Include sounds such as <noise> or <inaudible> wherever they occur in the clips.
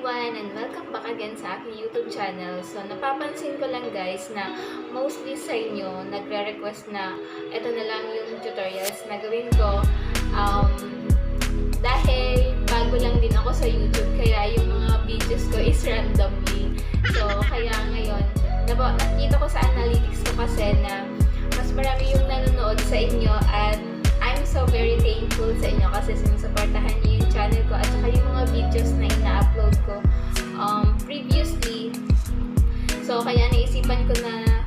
Everyone and welcome back again sa aking YouTube channel. So napapansin ko lang guys na mostly sa inyo nagre-request na ito na lang yung tutorials na gawin ko. Um, dahil bago lang din ako sa YouTube kaya yung mga videos ko is randomly. So kaya ngayon, nakita ko sa analytics ko kasi na mas marami yung nanonood sa inyo at I'm so very thankful sa inyo kasi sinusuportahan niyo yung channel ko at saka yung mga videos na ina-upload ko um, previously. So, kaya naisipan ko na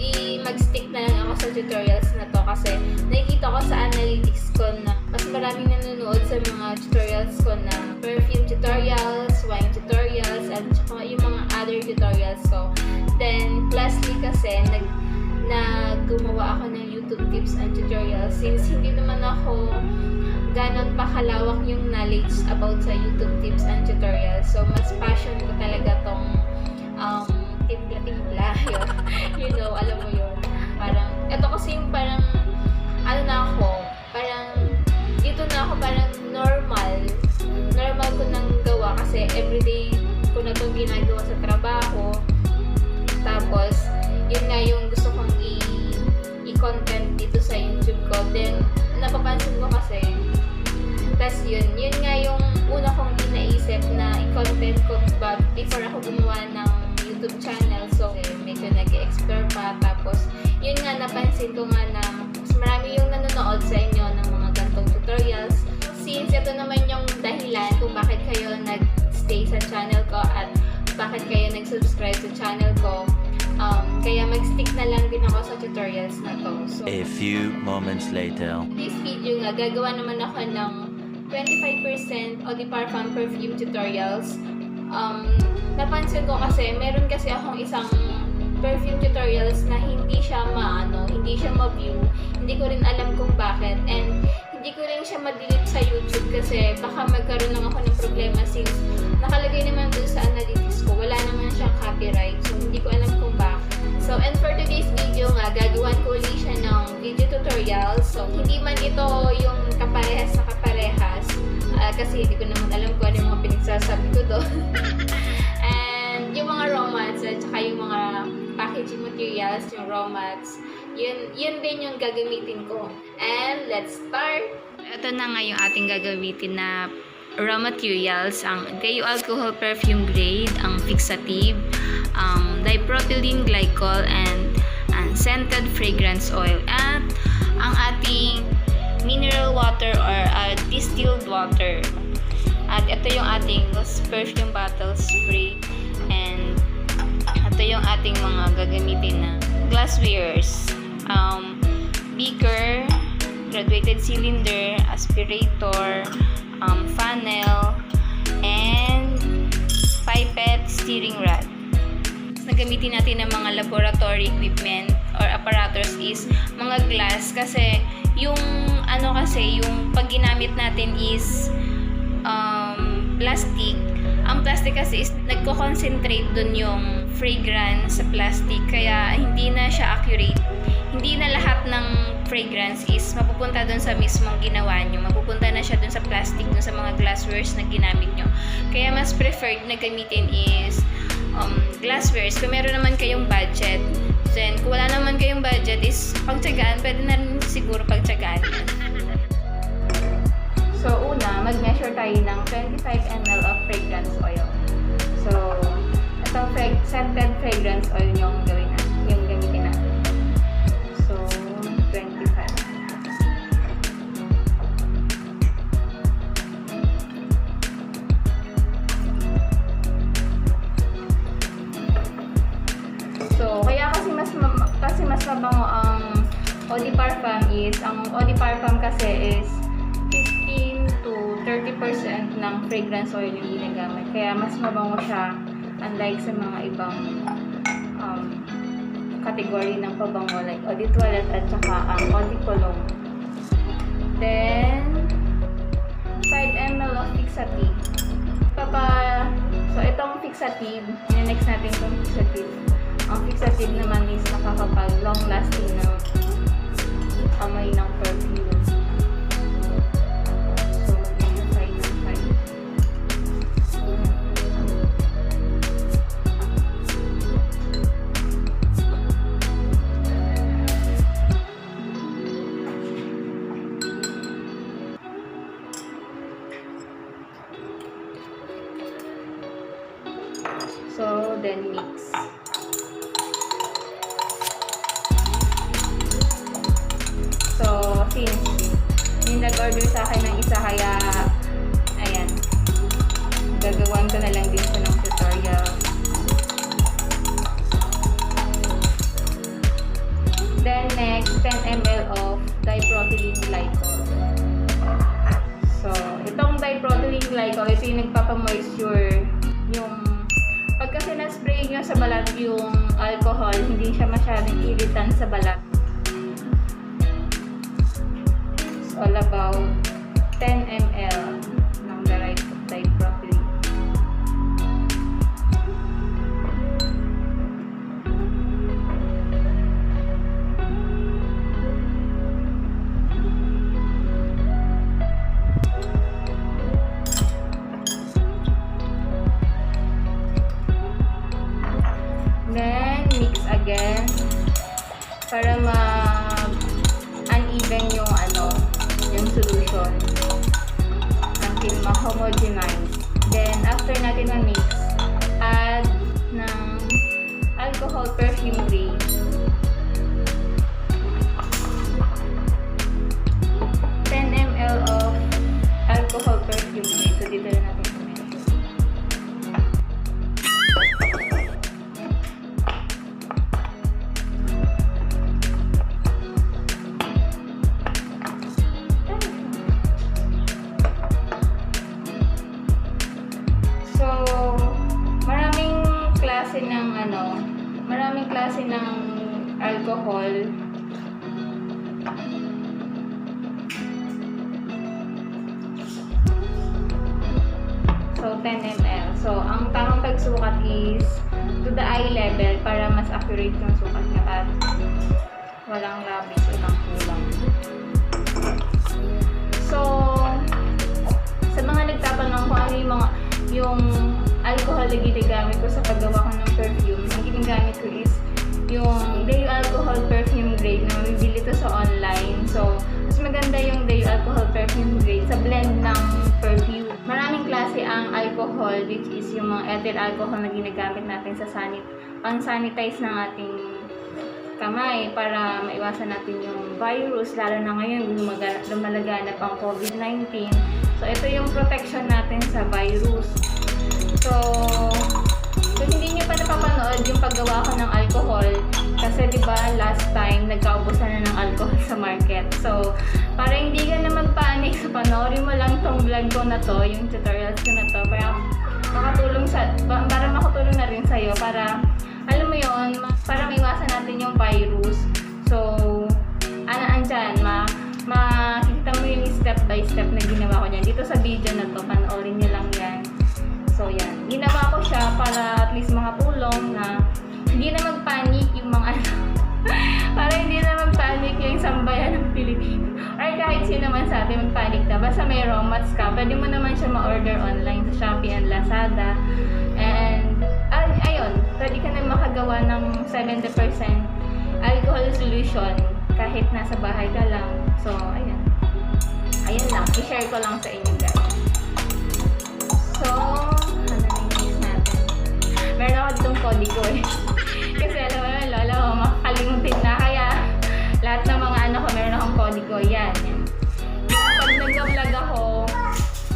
i mag-stick na lang ako sa tutorials na to kasi nakikita ko sa analytics ko na mas maraming nanonood sa mga tutorials ko na perfume tutorials, wine tutorials, at saka yung mga other tutorials ko. Then, lastly kasi, nag na tutorials since hindi naman ako ganon pa kalawak yung knowledge about sa YouTube tips and tutorials. So, mas passion ko talaga tong um, timpla-timpla. <laughs> You know, alam mo yun. Parang, ito kasi yung parang, ano na ako, parang, dito na ako parang normal. Normal ko nang gawa kasi everyday ko na itong ginagawa sa trabaho. Bakit kayo nag-subscribe sa channel ko. Um, kaya mag-stick na lang din ako sa tutorials na to. So, A few moments later. this video nga, gagawa naman ako ng 25% Eau de Parfum perfume tutorials. Um, napansin ko kasi, meron kasi akong isang perfume tutorials na hindi siya maano, hindi siya ma-view. Hindi ko rin alam kung bakit. And hindi ko rin siya ma-delete sa YouTube kasi baka magkaroon lang ako ng problema since nakalagay naman dun sa analytics ko. Wala naman siyang copyright. So, hindi ko alam kung bakit. So, and for today's video nga, gagawan ko ulit siya ng video tutorial. So, hindi man ito yung kaparehas na kaparehas. ah, kasi hindi ko naman alam kung ano yung mga pinagsasabi ko doon. <laughs> and yung mga romance at saka yung mga packaging materials, yung romance, yun, yun din yung gagamitin ko. And let's start! Ito na nga yung ating gagamitin na raw materials, ang Gayo Alcohol Perfume Grade, ang fixative, um, dipropylene glycol, and ang scented fragrance oil. At ang ating mineral water or uh, distilled water. At ito yung ating perfume bottle spray. And ito yung ating mga gagamitin na glasswares. Um, beaker, graduated cylinder, aspirator, um, funnel, and pipette steering rod. Na gamitin natin ng mga laboratory equipment or apparatus is mga glass kasi yung ano kasi yung pag ginamit natin is um, plastic ang plastic kasi is nagko-concentrate dun yung fragrance sa plastic kaya hindi na siya accurate hindi na lahat ng fragrance is mapupunta dun sa mismong ginawa nyo. Mapupunta na siya dun sa plastic dun sa mga glasswares na ginamit nyo. Kaya mas preferred na gamitin is um, glasswares. Kung meron naman kayong budget then kung wala naman kayong budget is pagtsagaan pwede na rin siguro pagtsagaan. So, una, mag-measure tayo ng 25 ml of fragrance oil. So, itong scented fragrance oil yung gawin is, ang Eau de Parfum kasi is 15 to 30% ng fragrance oil yung ginagamit. Kaya mas mabango siya Unlike sa mga ibang um, category ng pabango like eau de toilette at saka ang eau de cologne. Then, 5 ml of fixative. Papa, so itong fixative, next natin itong fixative. Ang fixative naman is nakakapag 5. So, then mix. So, since may nag-order sa akin ng isa kaya ayan gagawan ko na lang din siya ng tutorial then next 10 ml of dipropylene glycol so itong dipropylene glycol ito yung nagpapamoisture sa balat yung alcohol hindi siya masyadong iritan sa balat. It's all about 10 ml maraming klase ng alcohol. So, 10 ml. So, ang tamang pagsukat is to the eye level para mas accurate yung sukat niya at walang labis o lang kulang. So, sa mga nagtatanong kung ano yung mga yung alcohol na ginagamit ko sa paggawa alcohol which is yung mga ethyl alcohol na ginagamit natin sa sanit pang-sanitize ng ating kamay para maiwasan natin yung virus, lalo na ngayon lumaga- lumalaganap ang COVID-19. So, ito yung protection natin sa virus. So, kung hindi nyo pa napapanood yung paggawa ko ng alcohol, kasi di ba last time nagkaubusan na ng alcohol sa market. So, para hindi ka na magpanik, so panoorin mo lang tong vlog ko na to, yung tutorials ko na to, para makatulong sa, pa- para makatulong na rin sa'yo, para, alam mo yon para maiwasan natin yung virus. So, ano andyan, ma, makikita mo yung step by step na ginawa ko niyan. Dito sa video na to, panoorin nyo lang yan. So, yan. Ginawa ko siya para at least makatulong na hindi na magpanik yung mga ano. <laughs> para hindi na magpanik yung sambayan ng Pilipino. Kahit sino man sa atin magpanik na. Basta may raw mats ka, pwede mo naman siya ma-order online sa Shopee and Lazada. And, ay, ayun, pwede ka na makagawa ng 70% alcohol solution kahit nasa bahay ka lang. So, ayun. Ayun lang. I-share ko lang sa inyo guys. So, ano na yung natin? Meron ako ditong kodigo eh.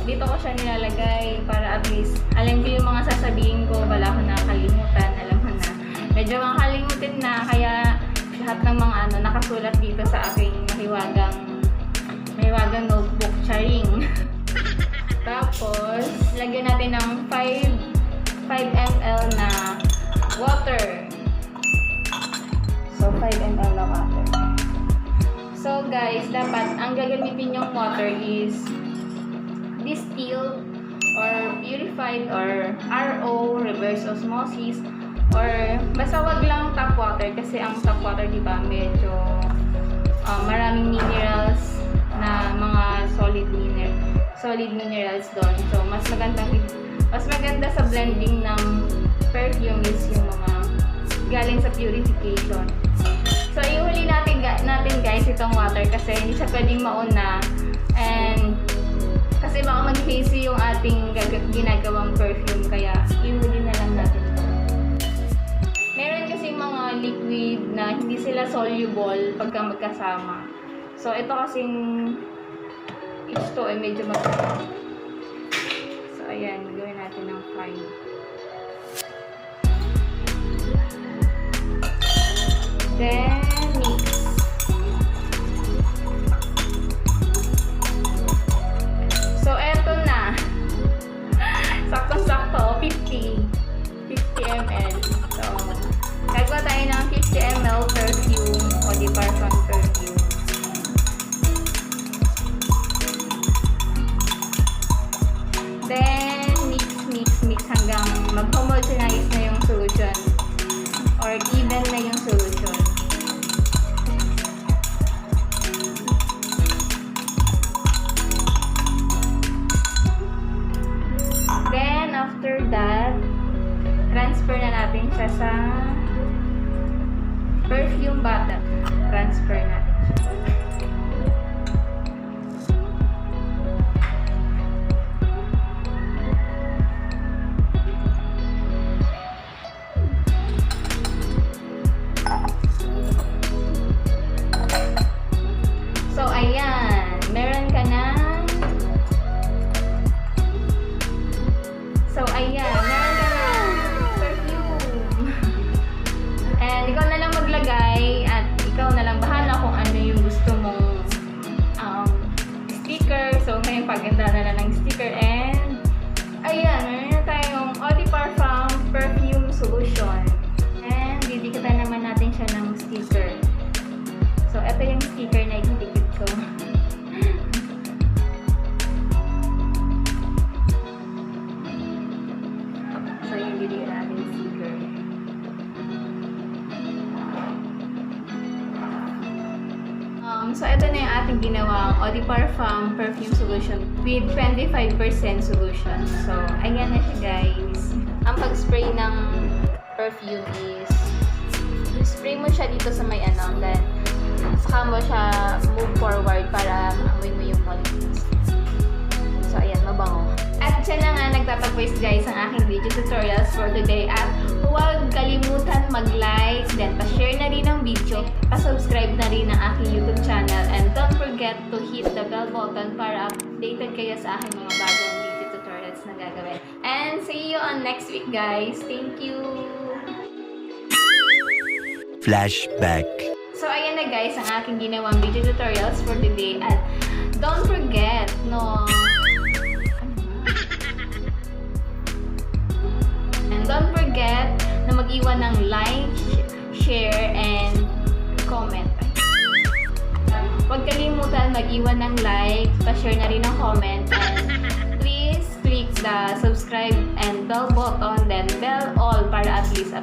Dito ko siya nilalagay para at least alam ko yung mga sasabihin ko, wala ko nakakalimutan, alam ko na. Medyo makakalimutin na, kaya lahat ng mga ano, nakasulat dito sa aking mahiwagang mahiwagang notebook, charing. <laughs> Tapos, lagyan natin ng 5 5 ml na water. So, 5 ml na water. So, guys, dapat ang gagamitin yung water is distilled or purified or RO, reverse osmosis, or basta wag lang tap water kasi ang tap water, di ba, medyo uh, maraming minerals na mga solid mineral solid minerals doon. So, mas maganda mas maganda sa blending ng perfume is yung mga galing sa purification. So, ihuli natin, natin guys itong water kasi hindi siya pwedeng mauna and kasi baka mag-hazy yung ating ginagawang perfume kaya ihuli na lang natin ito. Meron kasi mga liquid na hindi sila soluble pagka magkasama. So, ito kasing H2 ay medyo mag So, ayan. Gawin natin ng fine. Then, So, ngayon paganda na lang ng sticker. And, ayan. Meron na tayong Eau de Parfum Perfume Solution. And, didikita naman natin siya ng sticker. So, ito yung sticker na ididikit ko. <laughs> so, ito na yung ating ginawang de Parfum Perfume Solution with 25% solution. So, ayan na siya guys. Ang pag-spray ng perfume is spray mo siya dito sa may ano, then saka mo siya move forward para maamoy mo yung molecules. So, ayan, mabango. At siya na nga nagtapag-voice guys ang aking video tutorials for today. At huwag kalimutan mag-like, then pa-share na rin ang video, pa-subscribe na rin ang aking YouTube bell button para updated kayo sa aking mga bagong video tutorials na gagawin. And see you on next week guys. Thank you! Flashback. So, ayan na guys, ang aking ginawang video tutorials for today. At don't forget, no... And don't forget na mag-iwan ng like, share, and comment. Huwag kalimutan mag-iwan ng like, pa-share na rin ng comment, and please click the subscribe and bell button, then bell all para at least